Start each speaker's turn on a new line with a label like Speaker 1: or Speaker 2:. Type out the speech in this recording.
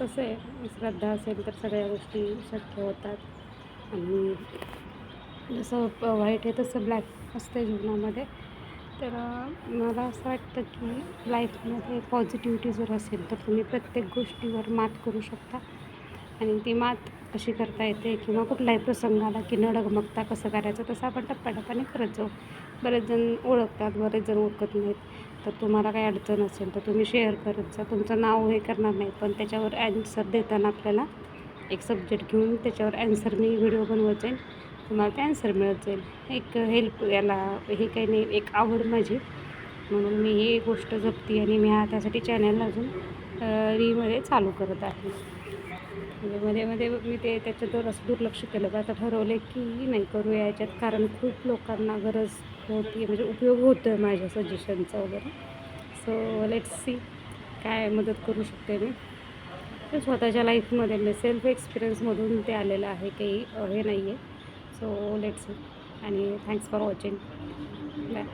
Speaker 1: कसं आहे. श्रद्धा असेल तर सगळ्या गोष्टी शक्य होतात. आणि जसं वाईट आहे तसं ब्लॅक असते जीवनामध्ये. तर मला असं वाटतं की लाईफमध्ये पॉझिटिव्हिटी जर असेल तर तुम्ही प्रत्येक गोष्टीवर मात करू शकता. आणि ती मात कशी करता येते किंवा कुठलाही प्रसंग आला की न डगमगता कसं करायचं तसं आपण टप्प्याटप्प्याने करत जाऊ. बरेच जण ओळखतात बरेच जण ओळखत नाहीत. तर तुम्हाला काही अडचण असेल तर तुम्ही शेअर करत जा. तुमचं नाव हे करणार नाही पण त्याच्यावर ॲन्सर देताना आपल्याला एक सब्जेक्ट घेऊन त्याच्यावर ॲन्सर मी व्हिडिओ बनवत जाईल तुम्हाला ते ॲन्सर मिळत जाईल. एक हेल्प याला हे काही नाही एक आवड माझी. म्हणून मी ही गोष्ट जपते आणि मी हा त्यासाठी चॅनल अजून रीमध्ये चालू करत आहे. म्हणजे मध्ये मध्ये मी ते त्याच्यावर असं दुर्लक्ष केलं. पण आता ठरवलं की नाही करूया याच्यात. कारण खूप लोकांना गरज होती म्हणजे उपयोग होतो आहे माझ्या सजेशनचा वगैरे. सो लेट्स सी काय मदत करू शकते मी. ते स्वतःच्या लाईफमध्ये म्हणजे सेल्फ एक्सपिरियन्समधून ते आलेलं आहे काही हे नाही आहे सो लेट्स सी आणि थँक्स फॉर वॉचिंग बाय